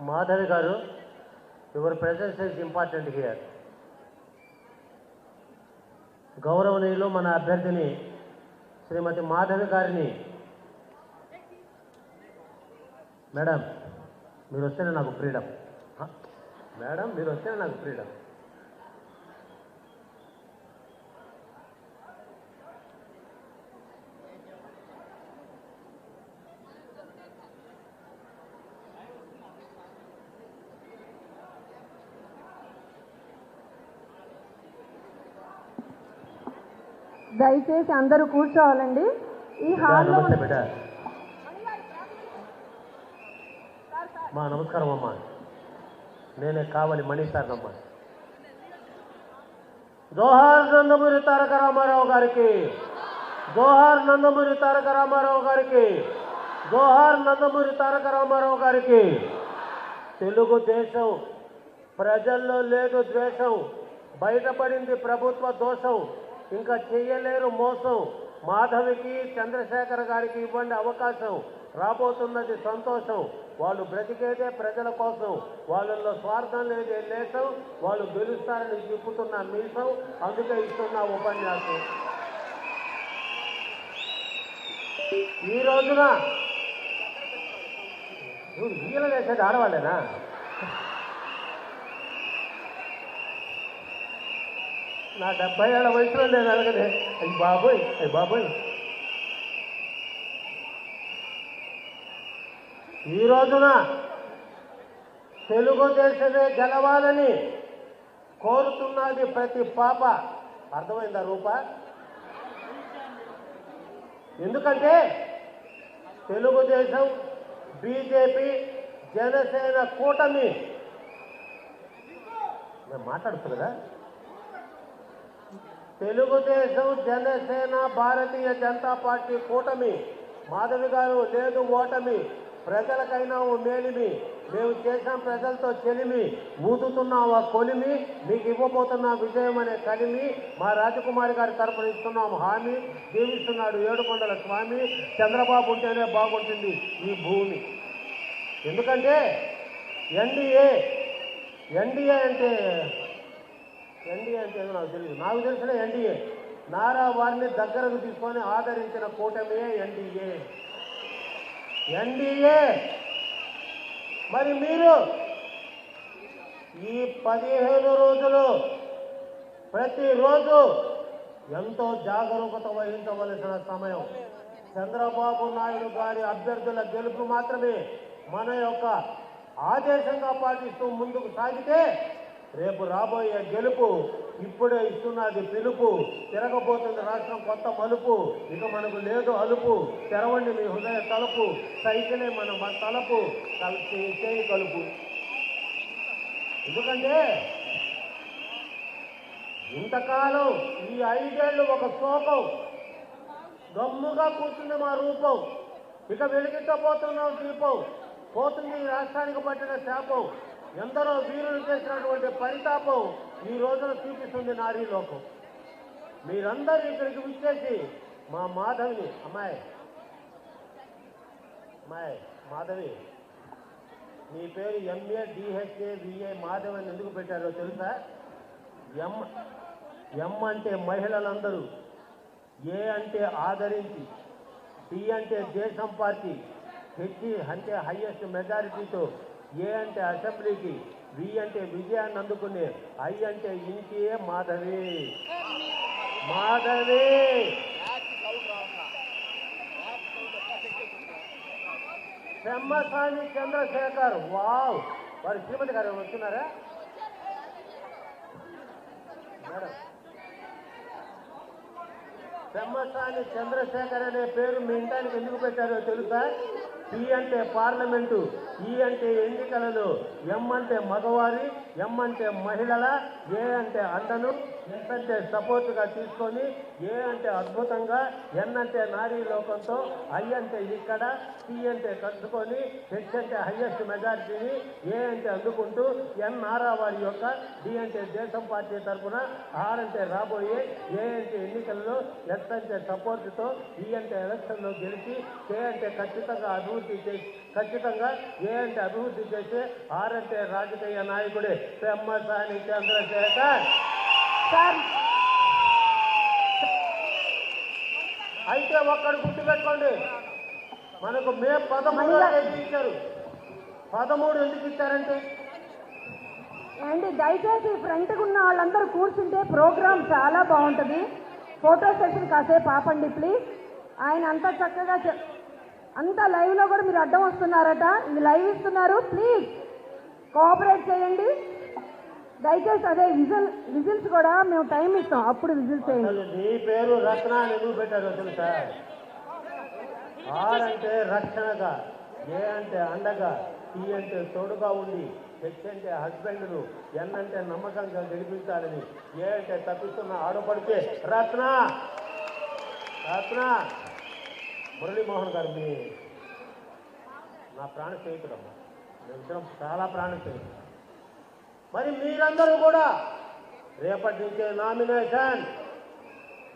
Madhavi garu your presence is important here గౌరవనీయులు మన అభ్యర్థిని శ్రీమతి మాధవి గారిని. మేడం మీరు వస్తేనే నాకు ఫ్రీడమ్. మేడం మీరు వస్తేనే నాకు ఫ్రీడమ్. దయచేసి అందరూ కూర్చోవాలండి. ఈ హాల్లో మా నమస్కారం అమ్మా. నేనే కావాలి మణి సార్నమ్మా జోహార్ నందమూరి తారక రామారావు గారికి. జోహార్ నందమూరి తారక రామారావు గారికి. జోహార్ నందమూరి తారక రామారావు గారికి. తెలుగుదేశం ప్రజల్లో లేదు ద్వేషం. బయటపడింది ప్రభుత్వ దోషం. ఇంకా చేయలేరు మోసం. మాధవికి చంద్రశేఖర్ గారికి ఇవ్వండి అవకాశం. రాబోతున్నది సంతోషం. వాళ్ళు బ్రతికేదే ప్రజల కోసం. వాళ్ళల్లో స్వార్థం లేదే లేసం వాళ్ళు గెలుస్తారని చెప్పుతున్న మీసం అందుకే ఇస్తున్న ఉపన్యాసం. ఈ రోజున నువ్వు ఈల వేసేది ఆడవాళ్ళేనా? నా డెబ్బై ఏళ్ళ వయసులో నేను అలగదే అయ్యి బాబోయ్ అయ్యి బాబోయ్. ఈ రోజున తెలుగుదేశమే గెలవాలని కోరుతున్నది ప్రతి పాప. అర్థమైందా రూప? ఎందుకంటే తెలుగుదేశం బీజేపీ జనసేన కూటమి. నేను మాట్లాడుతున్నా తెలుగుదేశం జనసేన భారతీయ జనతా పార్టీ కూటమి. మాధవి గారు లేదు ఓటమి. ప్రజలకైనా ఓ మేలిమి. మేము చేసాం ప్రజలతో చెలిమి. ఊదుతున్న ఆ కొలిమి? మీకు ఇవ్వబోతున్న విజయం అనే కలిమి మా రాజకుమారి గారి తరపున ఇస్తున్నాం హామీ. జీవిస్తున్నాడు ఏడుకొండల స్వామి. చంద్రబాబు ఉంటేనే బాగుంటుంది ఈ భూమి. ఎందుకంటే ఎన్డీఏ ఎన్డీఏ అంటే ఎన్డీఏ అంటే నాకు తెలియదు నాకు తెలిసిన ఎన్డీఏ నారా వారిని దగ్గరకు తీసుకొని ఆదరించిన కూటమియే ఎన్డీఏ ఎన్డీఏ మరి మీరు ఈ పదిహేను రోజులు ప్రతిరోజు ఎంతో జాగరూకత వహించవలసిన సమయం. చంద్రబాబు నాయుడు గారి అభ్యర్థుల గెలుపు మాత్రమే మన యొక్క ఆదేశంగా పాటిస్తూ ముందుకు సాగితే రేపు రాబోయే గెలుపు ఇప్పుడే ఇస్తున్నది పిలుపు. తిరగబోతుంది రాష్ట్రం కొత్త మలుపు. ఇక మనకు లేదు అలుపు. తెరవండి మీ హృదయ తలుపు. సైకిలే మన తలుపు తలపు. కలిసి చేయి కలుపు. ఎందుకంటే ఇంతకాలం ఈ ఐదేళ్ళు ఒక శోకం. గమ్ముగా కూర్చుంది మా రూపం. ఇక వెలిగించబోతున్నాం దీపం. పోతుంది రాష్ట్రానికి పట్టిన శాపం. ఎందరో వీరులు చేసినటువంటి పరితాపం ఈ రోజున చూపిస్తుంది నారీ లోకం. మీరందరూ ఇక్కడికి విచ్చేసి మా మాధవిని అమ్మాయి అమ్మాయి మాధవి నీ పేరు ఎంఏ డిహెచ్ఏ విఏ మాధవ్ అని ఎందుకు పెట్టారో తెలుసా? ఎం ఎం అంటే మహిళలందరూ ఏ అంటే ఆదరించి డి అంటే దేశం పార్టీ హెచ్ అంటే హయ్యెస్ట్ మెజారిటీతో ఏ అంటే అసెంబ్లీకి వి అంటే విజయాన్ని అందుకునే ఐ అంటే ఇంకే మాధవి. మాధవి! బ్రహ్మస్వామి చంద్రశేఖర్. వావ్! వారి శ్రీమతి గారు వస్తున్నారా? మేడం. బ్రహ్మస్వామి చంద్రశేఖర్ అనే పేరు మీ ఇంటానికి ఎందుకు పెట్టారో తెలుసా? పి అంటే పార్లమెంటు. ఈ అంటే ఎన్నికలలో ఎం అంటే మగవారి ఎం అంటే మహిళల ఏ అంటే అండను ఎస్ అంటే సపోర్ట్గా తీసుకొని ఏ అంటే అద్భుతంగా ఎన్ అంటే నారీ లోకంతో ఐ అంటే ఇక్కడ సి అంటే కట్టుకొని హెచ్ అంటే హైయెస్ట్ మెజారిటీని ఏ అంటే అందుకుంటూ ఎన్ నారా వారి యొక్క డి అంటే దేశం పార్టీ తరఫున ఆర్ అంటే రాబోయే ఏ అంటే ఎన్నికల్లో ఎస్ అంటే సపోర్టుతో ఈ అంటే ఎలక్షన్లో గెలిచి కే అంటే ఖచ్చితంగా అభివృద్ధి చేసి ఖచ్చితంగా ఏ అంటే అభివృద్ధి చేసి ఆర్ అంటే రాజకీయ నాయకుడే పెమ్మసాని చంద్రశేఖర్. సార్. అయితే ఒక్కడు గుర్తుపెట్టుకోండి మనకు మే పదమూడు ఎందుకు ఇచ్చారు. పదమూడు ఎందుకు ఇచ్చారంటే? అండి దయచేసి ఫ్రంట్గా ఉన్న వాళ్ళందరూ కూర్చుంటే ప్రోగ్రామ్ చాలా బాగుంటుంది. ఫోటో సెషన్ కాసేపు ఆపండి ప్లీజ్ ఆయన అంతా చక్కగా అంతా లైవ్లో కూడా మీరు అడ్డం వస్తున్నారట. ఇది లైవ్ ఇస్తున్నారు ప్లీజ్ కోఆపరేట్ చేయండి. దయచేసి అదే విజిల్ విజిల్స్ కూడా మేము టైం ఇస్తాం. అప్పుడు విజిల్స్ చేయండి నీ పేరు రత్న అని ఎందుకు పెట్టారో తెలుసా? ఆర్ అంటే రక్షణగా ఏ అంటే అండగా టీ అంటే తోడుగా ఉండి హెచ్ అంటే హస్బెండ్ను ఎన్ అంటే నమ్మకంగా గెలిపించాలని ఏ అంటే తప్పిస్తున్న ఆడపడితే రత్న! రత్న! మురళీమోహన్ గారు మీ నా ప్రాణ స్నేహితుడమ్మా మేమిద్దరం చాలా ప్రాణ స్నేహితుడు మరి మీరందరూ కూడా రేపటి నుంచే నామినేషన్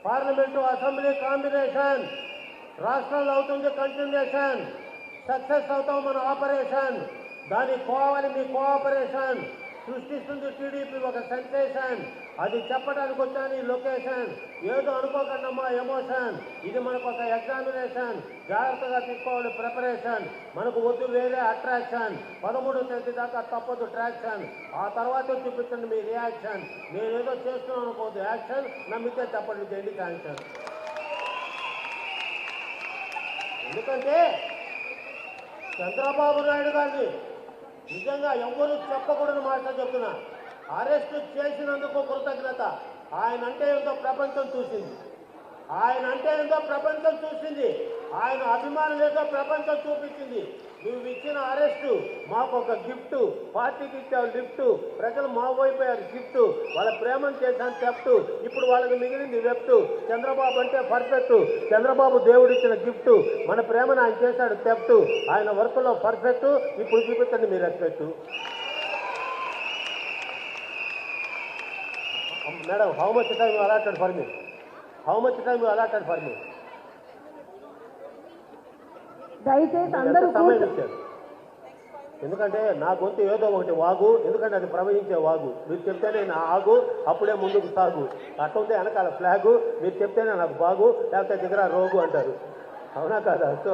పార్లమెంటు అసెంబ్లీ కాంబినేషన్ రాష్ట్రంలో అవుతుంది కంటిన్యూషన్ సక్సెస్ అవుతాం మన ఆపరేషన్. దానికి కోవాలి మీ కోఆపరేషన్ సృష్టిస్తుంది టీడీపీ ఒక సెన్సేషన్. అది చెప్పడానికి వచ్చాను ఈ లొకేషన్. ఏదో అనుకోకుండా మా ఎమోషన్. ఇది మనకు ఒక ఎగ్జామినేషన్. జాగ్రత్తగా తీసుకోవాలి ప్రిపరేషన్. మనకు వద్దు వేరే అట్రాక్షన్. పదమూడు తేదీ దాకా తప్పదు ట్రాక్షన్. ఆ తర్వాత చూపించండి మీ రియాక్షన్. నేనేదో చేస్తున్నాను అనుకోవద్దు. యాక్షన్ నమ్మితే చెప్పండి చేయండి శాంక్షన్ ఎందుకంటే చంద్రబాబు నాయుడు గారిని నిజంగా ఎవరు చెప్పకూడని మాట చెప్తున్నా అరెస్ట్ చేసినందుకు కృతజ్ఞత. ఆయన అంటే ఏందో ప్రపంచం చూసింది. ఆయన అంటే ఏందో ప్రపంచం చూసింది. ఆయన అభిమానం ఏదో ప్రపంచం చూపించింది. నువ్వు ఇచ్చిన అరెస్టు మాకు ఒక గిఫ్ట్ పార్టీకి ఇచ్చావు లిఫ్ట్. ప్రజలు మా గిఫ్ట్. వాళ్ళ ప్రేమను చేశాను చెప్తూ ఇప్పుడు వాళ్ళకి మిగిలింది లెఫ్ట్. చంద్రబాబు అంటే పర్ఫెక్ట్. చంద్రబాబు దేవుడు ఇచ్చిన గిఫ్ట్. మన ప్రేమను ఆయన చేశాడు థెఫ్ట్ ఆయన వర్క్లో పర్ఫెక్ట్. ఇప్పుడు చూపించండి మీ madam how much time allotted for me how much time allotted for me దయచేసి అందరూ సమయం ఇచ్చారు. ఎందుకంటే నా గొంతు ఏదో ఒకటి వాగు ఎందుకంటే అది ప్రవహించే వాగు. మీరు చెప్తేనే నా ఆగు అప్పుడే ముందుకు సాగు. అట్టుంటే వెనకాల ఫ్లాగు మీరు చెప్తేనే నాకు బాగు లేకపోతే దగ్గర రోగు అంటారు. అవునా కాదా? సో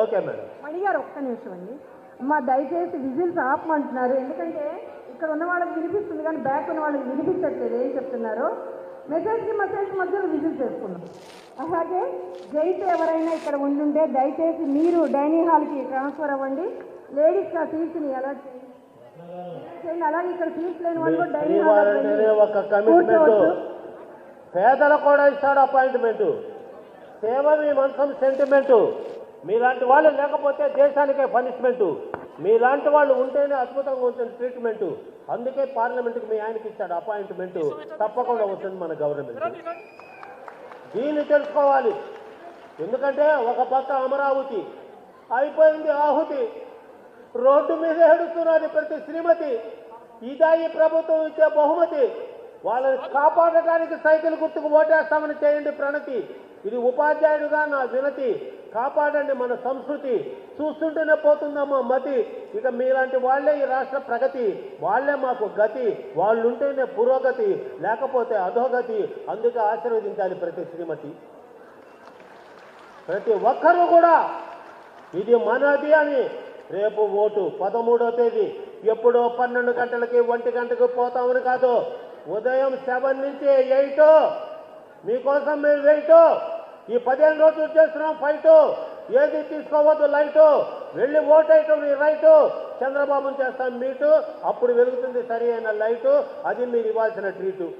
ఓకే మేడం మణి గారు ఒక్క నిమిషం అండి. అమ్మా దయచేసి విజిల్స్ ఆపమంటున్నారు. ఎందుకంటే ఇక్కడ ఉన్న వాళ్ళకి వినిపిస్తుంది కానీ బ్యాక్ ఉన్న వాళ్ళకి వినిపించట్లేదు. ఏం చెప్తున్నారు? మెసేజ్కి మెసేజ్ మధ్యలో విజిల్స్ వేసుకున్నాం అలాగే జైతే ఎవరైనా ఇక్కడ ఉండుంటే దయచేసి మీరు డైనింగ్ హాల్కి ట్రాన్స్ఫర్ అవ్వండి. లేడీస్కి ఆ సీట్స్ని ఎలా చేయండి. అలాగే ఇక్కడ సీట్స్ లేని వాళ్ళు డైనింగ్ హాల్ పేదలకు కూడా ఇస్తాడు అపాయింట్మెంట్ సేవ మీ మనసం సెంటిమెంటు మీలాంటి వాళ్ళు లేకపోతే దేశానికే పనిష్మెంటు మీలాంటి వాళ్ళు ఉంటేనే అద్భుతంగా ఉంటుంది ట్రీట్మెంట్ అందుకే పార్లమెంట్కి మీ ఆయనకి ఇచ్చాడు అపాయింట్మెంట్ తప్పకుండా వస్తుంది మన గవర్నమెంట్ దీన్ని తెలుసుకోవాలి. ఎందుకంటే ఒక పక్క అమరావతి అయిపోయింది ఆహుతి. రోడ్డు మీద ఏడుస్తున్నది ప్రతి శ్రీమతి. ఇదా ఈ ప్రభుత్వం ఇచ్చే బహుమతి. వాళ్ళని కాపాడటానికి సైకిల్ గుర్తుకు ఓటేస్తామని చేయండి ప్రణతి. ఇది ఉపాధ్యాయుడుగా నా వినతి. కాపాడండి మన సంస్కృతి. చూస్తుంటేనే పోతుందమ్మా మతి. ఇక మీలాంటి వాళ్ళే ఈ రాష్ట్ర ప్రగతి. వాళ్ళే మాకు గతి. వాళ్ళు ఉంటేనే పురోగతి. లేకపోతే అధోగతి. అందుకే ఆశీర్వదించాలి ప్రతి శ్రీమతి. ప్రతి ఒక్కరూ కూడా ఇది మనది అని రేపు ఓటు పదమూడో తేదీ. ఎప్పుడో పన్నెండు గంటలకి ఒంటి గంటకు పోతామని కాదు. ఉదయం సెవెన్ నుంచి ఎయిట్. మీకోసం మేము వెయిట్ ఈ పదిహేను రోజులు చేస్తున్నాం ఫైట్. ఏది తీసుకోవద్దు లైటు. వెళ్ళి ఓటేయటం నీ రైటు. చంద్రబాబును చేస్తాం మీటు. అప్పుడు వెలుగుతుంది సరి అయిన లైటు. అది మీరు ఇవ్వాల్సిన ట్రీటు.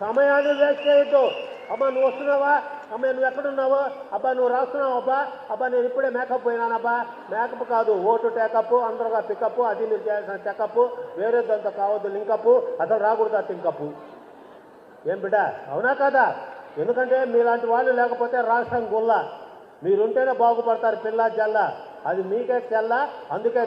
సమయాన్ని వేస్ట్ చేయొద్దు. అమ్మా నువ్వు వస్తున్నావా? అమ్మ నువ్వు ఎక్కడున్నావు? అబ్బా నువ్వు రాస్తున్నావు? అబ్బా అబ్బా నేను ఇప్పుడే మేకప్ పోయినానబ్బా. మేకప్ కాదు ఓటు టేకప్ అందరుగా పికప్ అది మీరు చేయాల్సిన చెకప్ వేరే దాంతో కావద్దు లింకప్. అసలు రాకూడదు ఆ ఏం బిడ్డ? అవునా కాదా? ఎందుకంటే మీలాంటి వాళ్ళు లేకపోతే రాష్ట్రం గుల్ల. మీరుంటేనే బాగుపడతారు పిల్ల జల్ల. అది మీకే చెల్ల అందుకే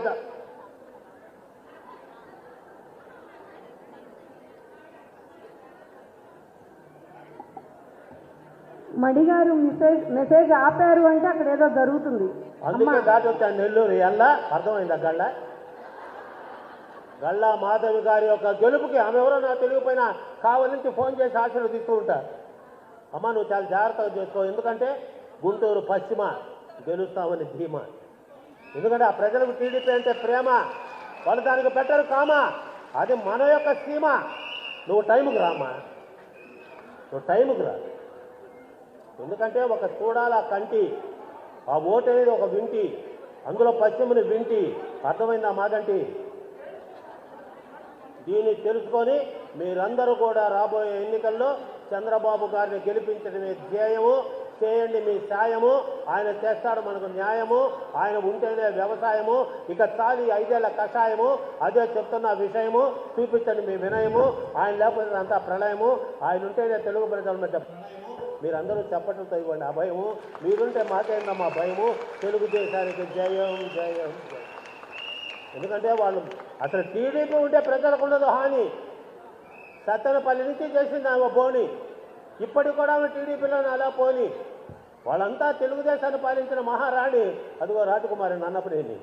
మడిగారు మెసేజ్ మెసేజ్ ఆపారు అంటే అక్కడ ఏదో జరుగుతుంది. అందుకే దాటి వచ్చాను నెల్లూరు. ఎల్ల? అర్థమైందా గళ్ళ? గళ్ళ మాధవి గారి యొక్క గెలుపుకి ఆమె ఎవరో నాకు తెలియకపోయినా కావాలి నుంచి ఫోన్ చేసి ఆశీర్వదిస్తూ ఉంటా అమ్మ నువ్వు చాలా జాగ్రత్తగా చేసుకో. ఎందుకంటే గుంటూరు పశ్చిమ గెలుస్తామని ధీమా. ఎందుకంటే ఆ ప్రజలకు టీడీపీ అంటే ప్రేమ. వాళ్ళు దానికి పెట్టరు కామా? అది మన యొక్క సీమ. నువ్వు టైంకి రామా నువ్వు టైంకి రా. ఎందుకంటే ఒక చూడాల కంటి ఆ ఓటు అనేది ఒక వింటి అందులో పశ్చిమని వింటి. అర్థమైందా మాదంటి దీన్ని తెలుసుకొని మీరందరూ కూడా రాబోయే ఎన్నికల్లో చంద్రబాబు గారిని గెలిపించడమే ధ్యేయము చేయండి మీ సాయము ఆయన చేస్తాడు మనకు న్యాయము ఆయన ఉంటేనే వ్యవసాయము ఇక చాలి ఐదేళ్ళ కషాయము అదే చెప్తున్న విషయము చూపించండి మీ వినయము ఆయన లేకపోతే అంతా ప్రళయము ఆయన ఉంటేనే తెలుగు ప్రజల మధ్య మీరందరూ చెప్పటంతో ఇవ్వండి ఆ భయము మీరుంటే మాకేందమ్మా భయము తెలుగుదేశానికి జయం జయం. ఎందుకంటే వాళ్ళు అసలు టీడీపీ ఉంటే ప్రజలకు ఉండదు హాని. సత్తెనపల్లి నుంచి చేసింది ఆమె పోని ఇప్పటికి కూడా ఆమె టీడీపీలో అలా పోని. వాళ్ళంతా తెలుగుదేశాన్ని పాలించిన మహారాణి. అదిగో రాజకుమారి నన్నపనేని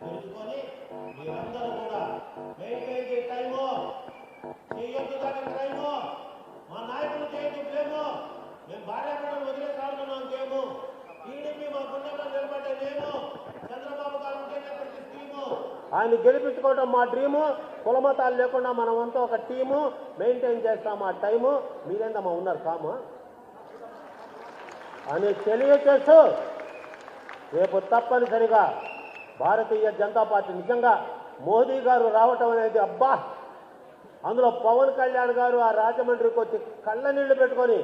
తెలుసుకొని మీరందరూ కూడా టైము చేయొద్దు దానికి టైము మా నాయకులు చేయొద్దు మేము టీడీపీ మా గుండెల్లో నిలబడ్డే మేము చంద్రబాబు గారు స్కీము. ఆయన గెలిపించుకోవడం మా డ్రీము కులమతాలు లేకుండా మనం అంతా ఒక టీము మెయింటైన్ చేస్తాం ఆ టైము మీరేందమ్మా ఉన్నారు కాము? అని తెలియచేస్తూ రేపు తప్పనిసరిగా భారతీయ జనతా పార్టీ నిజంగా మోదీ గారు రావటం అనేది అబ్బా! అందులో పవన్ కళ్యాణ్ గారు ఆ రాజమండ్రికి వచ్చి కళ్ళ నీళ్ళు పెట్టుకొని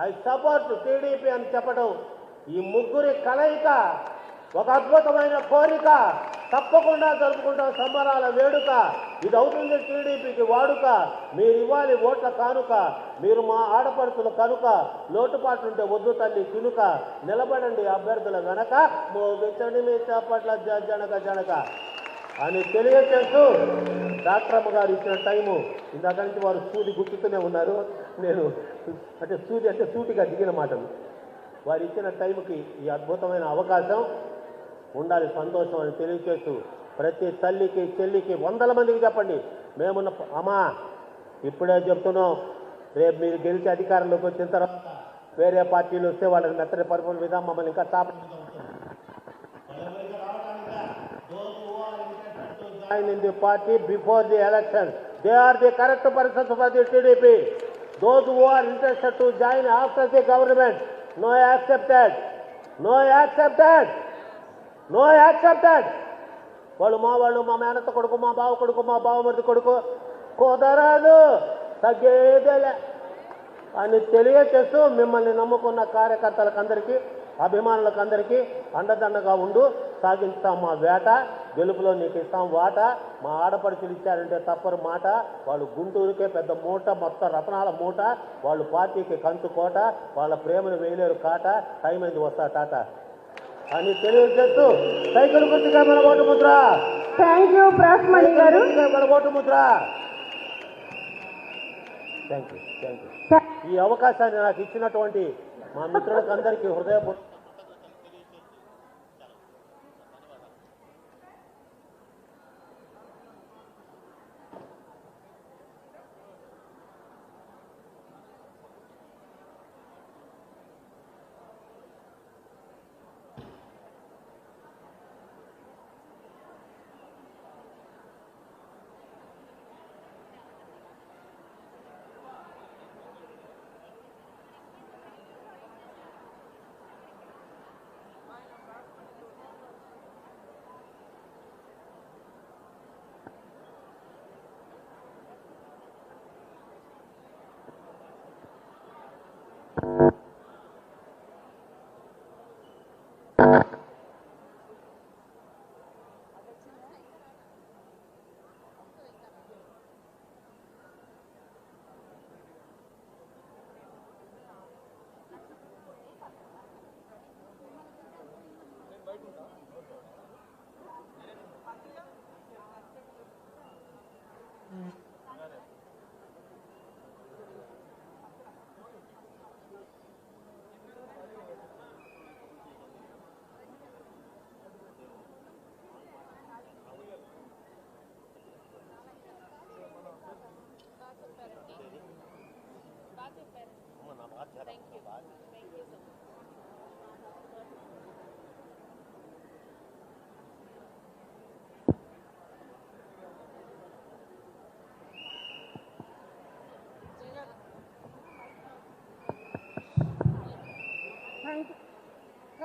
ఐ సపోర్ట్ టీడీపీ అని చెప్పడం ఈ ముగ్గురి కలయిక ఒక అద్భుతమైన కోరిక. తప్పకుండా జరుపుకుంటాం సంబరాల వేడుక. ఇది అవుతుంది టీడీపీకి వాడుక. మీరు ఇవ్వాలి ఓట్ల కానుక. మీరు మా ఆడపడుతుల కనుక. లోటుపాటుంటే వద్దు తల్లి తినుక. నిలబడండి అభ్యర్థుల వెనక. మోగించండి మీ చేపట్ల జ- జనక జనక. అని తెలియచేస్తూ డాక్టర్ అమ్మ గారు ఇచ్చిన టైము. ఇందాక నుంచి వారు సూది గుర్తుతూనే ఉన్నారు. నేను అంటే సూది అంటే సూటిగా దిగిన మాటలు. వారు ఇచ్చిన టైంకి ఈ అద్భుతమైన అవకాశం. ఉండాలి సంతోషం అని తెలియచేస్తూ ప్రతి తల్లికి చెల్లికి వందల మందికి చెప్పండి. మేమున్న అమ్మా ఇప్పుడే చెప్తున్నాం. రేపు మీరు గెలిచి అధికారంలోకి వచ్చిన తర్వాత వేరే పార్టీలు వస్తే వాళ్ళకి మెత్తటి పరిపాలన విధానం మమ్మల్ని ఇంకా తాపడి join in party before the election. They are the correct పరిస్థితి for the TDP those who are interested to join after the government no accepted no accepted no accepted వాళ్ళు మా వాళ్ళు మా మేనత్త కొడుకు మా బావ కొడుకు మా బావమరిది కొడుకు కుదరదు. తగ్గేదేలే అని తెలియచేస్తూ మిమ్మల్ని నమ్ముకున్న కార్యకర్తలకు అందరికీ అభిమానులకు అందరికీ అండదండగా ఉండు. సాగించుతాం మా వేట గెలుపులో నీకు ఇస్తాం వాట. మా ఆడపడుచులు ఇచ్చారంటే తప్పరు మాట. వాళ్ళు గుంటూరుకే పెద్ద మూట మొత్తం రత్నాల మూట. వాళ్ళు పార్టీకి కంచు కోట. వాళ్ళ ప్రేమను వేయలేరు కాట. టైం అయింది వస్తా టాటా. అని తెలియజేస్తూ సైకిల్ గుర్తుగా మన ఓటు ముద్ర. థ్యాంక్ యూ ప్రాస్మణి గారు. మన vote Mudra. Thank you thank you ఈ అవకాశాన్ని నాకు ఇచ్చినటువంటి మా మిత్రులకు అందరికీ హృదయపూర్వక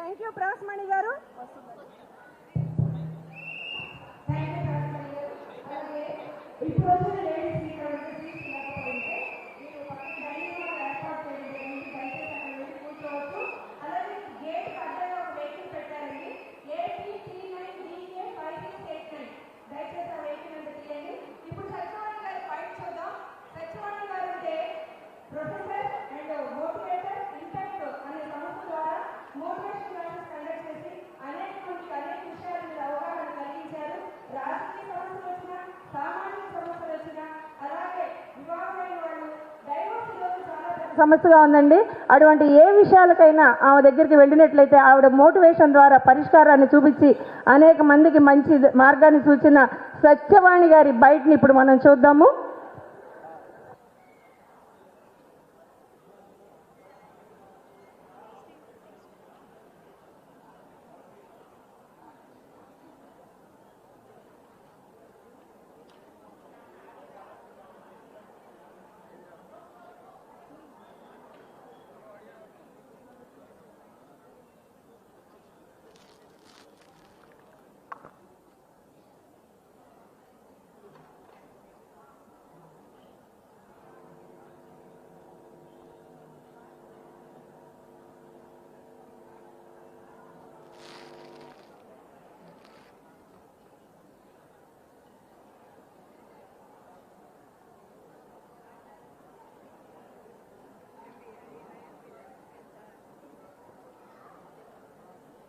థ్యాంక్ యూ ప్రాస్మణి గారు. సమస్యగా ఉందండి. అటువంటి ఏ విషయాలకైనా ఆమె దగ్గరికి వెళ్ళినట్లయితే ఆవిడ మోటివేషన్ ద్వారా పరిష్కారాన్ని చూపించి అనేక మందికి మంచి మార్గాన్ని సూచిన సత్యవాణి గారి బయటని ఇప్పుడు మనం చూద్దాము.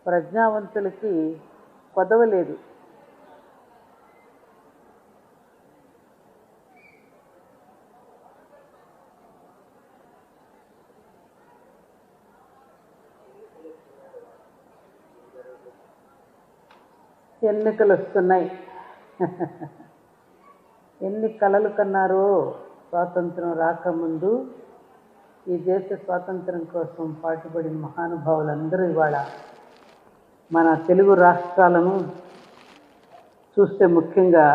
ప్రజ్ఞావంతులకి కొదవలేదు ఎన్నికలు వస్తున్నాయి ఎన్ని కలలు కన్నారో స్వాతంత్రం రాకముందు ఈ దేశ స్వాతంత్రం కోసం పాటుపడిన మహానుభావులందరూ ఇవాళ మన తెలుగు రాష్ట్రాలను చూస్తే ముఖ్యంగా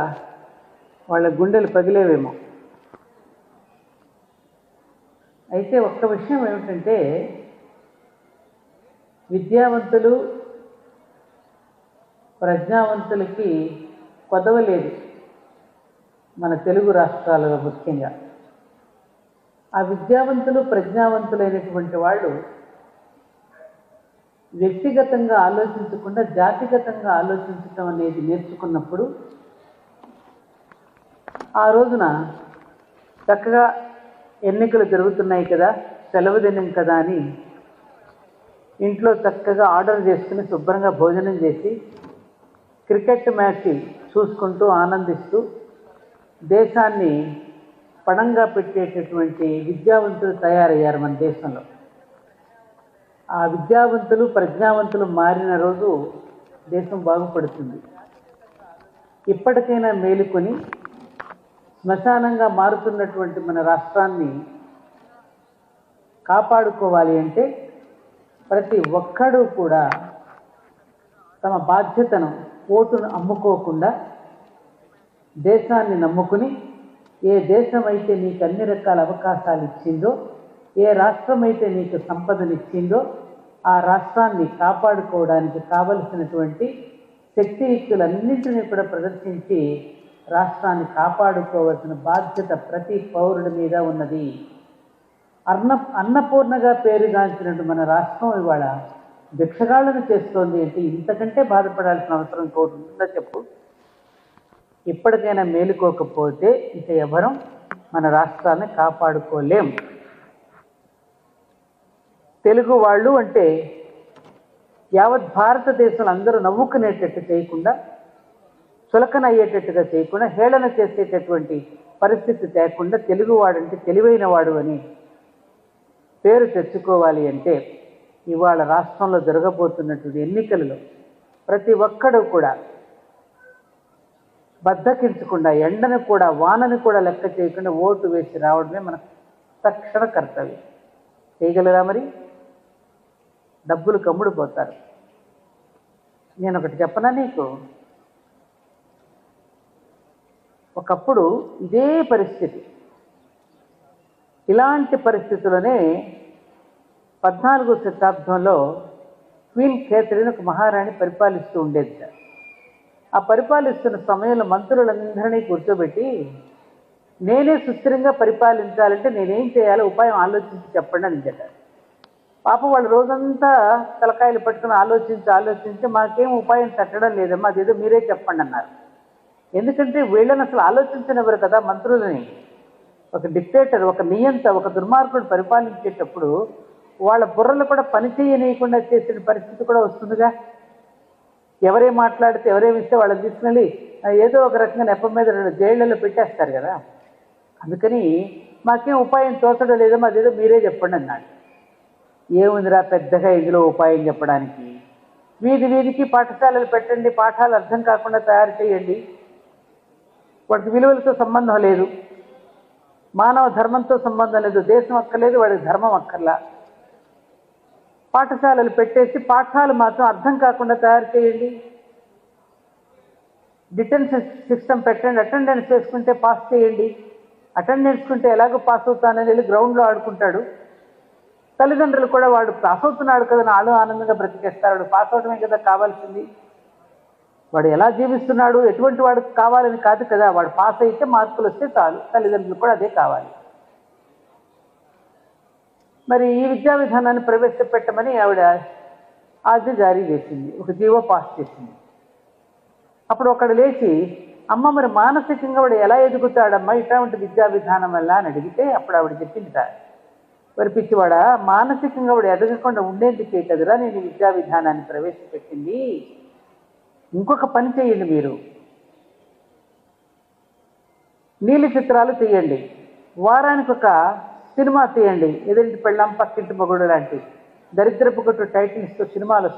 వాళ్ళ గుండెలు పగిలేవేమో. అయితే ఒక్క విషయం ఏమిటంటే విద్యావంతులు ప్రజ్ఞావంతులకి కొదవలేదు మన తెలుగు రాష్ట్రాలలో ముఖ్యంగా. ఆ విద్యావంతులు ప్రజ్ఞావంతులైనటువంటి వాళ్ళు వ్యక్తిగతంగా ఆలోచించకుండా జాతిగతంగా ఆలోచించటం అనేది నేర్చుకున్నప్పుడు ఆ రోజున చక్కగా ఎన్నికలు జరుగుతున్నాయి కదా సెలవు దినం కదా అని ఇంట్లో చక్కగా ఆర్డర్ చేసుకుని శుభ్రంగా భోజనం చేసి క్రికెట్ మ్యాచ్ చూసుకుంటూ ఆనందిస్తూ దేశాన్ని పణంగా పెట్టేటటువంటి విద్యావంతులు తయారయ్యారు మన దేశంలో. ఆ విద్యావంతులు ప్రజ్ఞావంతులు మారిన రోజు దేశం బాగుపడుతుంది. ఇప్పటికైనా మేలుకొని శ్మశానంగా మారుతున్నటువంటి మన రాష్ట్రాన్ని కాపాడుకోవాలి అంటే ప్రతి ఒక్కడూ కూడా తమ బాధ్యతను ఓటును అమ్ముకోకుండా దేశాన్ని నమ్ముకుని ఏ దేశం అయితే నీకు అన్ని రకాల అవకాశాలు ఇచ్చిందో ఏ రాష్ట్రం అయితే నీకు సంపదనిచ్చిందో ఆ రాష్ట్రాన్ని కాపాడుకోవడానికి కావలసినటువంటి శక్తియుక్తులన్నింటినీ కూడా ప్రదర్శించి రాష్ట్రాన్ని కాపాడుకోవాల్సిన బాధ్యత ప్రతి పౌరుడి మీద ఉన్నది. అన్న అన్నపూర్ణగా పేరుగాంచినట్టు మన రాష్ట్రం ఇవాళ భిక్షగాళ్ళను చేస్తోంది అంటే ఇంతకంటే బాధపడాల్సిన అవసరం ఇంకోటి ఉందా చెప్పు? ఇప్పటికైనా మేలుకోకపోతే ఇక ఎవరం మన రాష్ట్రాన్ని కాపాడుకోలేం. తెలుగు వాళ్ళు అంటే యావత్ భారతదేశంలో అందరూ నవ్వుకునేటట్టు చేయకుండా చులకన అయ్యేటట్టుగా చేయకుండా హేళన చేసేటటువంటి పరిస్థితి తేకుండా తెలుగువాడంటే తెలివైన వాడు అని పేరు తెచ్చుకోవాలి అంటే ఇవాళ రాష్ట్రంలో జరగబోతున్నటువంటి ఎన్నికలలో ప్రతి ఒక్కడూ కూడా బద్దకించకుండా ఎండను కూడా వానను కూడా లెక్క చేయకుండా ఓటు వేసి రావడమే మన తక్షణ కర్తవ్యం. చేయగలరా మరి? డబ్బులు కమ్ముడు పోతారు. నేను ఒకటి చెప్పనా నీకు? ఒకప్పుడు ఇదే పరిస్థితి. ఇలాంటి పరిస్థితుల్లోనే పద్నాలుగో శతాబ్దంలో క్వీన్ కేథరిన్ ఒక మహారాణి పరిపాలిస్తూ ఉండేది ఆ పరిపాలిస్తున్న సమయంలో మంత్రులందరినీ కూర్చోబెట్టి నేనే సుస్థిరంగా పరిపాలించాలంటే నేనేం చేయాలో ఉపాయం ఆలోచించి చెప్పండి అని చెప్పారు పాప వాళ్ళు రోజంతా తలకాయలు పట్టుకుని ఆలోచించి ఆలోచించి మాకేం ఉపాయం తట్టడం లేదమ్మా అదేదో మీరే చెప్పండి అన్నారు. ఎందుకంటే వీళ్ళని అసలు ఆలోచించినవారు కదా మంత్రులని. ఒక డిక్టేటర్ ఒక నియంత ఒక దుర్మార్గుడు పరిపాలించేటప్పుడు వాళ్ళ బుర్రలు కూడా పని చేయనీయకుండా చేసిన పరిస్థితి కూడా వస్తుందిగా. ఎవరే మాట్లాడితే ఎవరేమిస్తే వాళ్ళని తీసుకెళ్ళి ఏదో ఒక రకంగా నెప్ప మీద రెండు జైళ్ళలో పెట్టేస్తారు కదా. అందుకని మాకేం ఉపాయం తోచడం లేదో మాదేదో మీరే చెప్పండి అన్నాడు ఏముందిరా పెద్దగా ఇందులో ఉపాయం చెప్పడానికి? వీధి వీధికి పాఠశాలలు పెట్టండి పాఠాలు అర్థం కాకుండా తయారు చేయండి. వాడికి విలువలతో సంబంధం లేదు. మానవ ధర్మంతో సంబంధం లేదు దేశం అక్కర్లేదు వాడికి ధర్మం అక్కర్లా. పాఠశాలలు పెట్టేసి పాఠాలు మాత్రం అర్థం కాకుండా తయారు చేయండి. డిటెన్షన్ సిస్టమ్ పెట్టండి అటెండెన్స్ వేసుకుంటే పాస్ చేయండి. అటెండెన్స్ కుంటే ఎలాగో పాస్ అవుతానని వెళ్ళి గ్రౌండ్లో ఆడుకుంటాడు. తల్లిదండ్రులు కూడా వాడు పాస్ అవుతున్నాడు కదా నాలో ఆనందంగా బ్రతికేస్తాడు వాడు పాస్ అవడమే కదా కావాల్సింది. వాడు ఎలా జీవిస్తున్నాడు? ఎటువంటి వాడు కావాలని కాదు కదా. వాడు పాస్ అయితే మార్కులు వస్తే చాలు. తల్లిదండ్రులు కూడా అదే కావాలి. మరి ఈ విద్యా విధానాన్ని ప్రవేశపెట్టమని ఆవిడ ఆజ్ఞ జారీ చేసింది. ఒక జీవో పాస్ చేసింది. అప్పుడు ఒకడు లేచి అమ్మ మరి మానసికంగా వాడు ఎలా ఎదుగుతాడమ్మా? ఇటువంటి విద్యా విధానం వల్ల? అని అడిగితే అప్పుడు ఆవిడ చెప్పింది మరి పిచ్చివాడా? మానసికంగా వాడు ఎదగకుండా ఉండేందుకే కదరా నేను విద్యా విధానాన్ని ప్రవేశపెట్టింది. ఇంకొక పని చేయండి మీరు. నీలి చిత్రాలు తీయండి. వారానికి ఒక సినిమా తీయండి. ఎదురింటి పెళ్ళాం పక్కింటి మగుడు లాంటి. దరిద్రపు కొట్టు టైటిల్స్తో సినిమాలు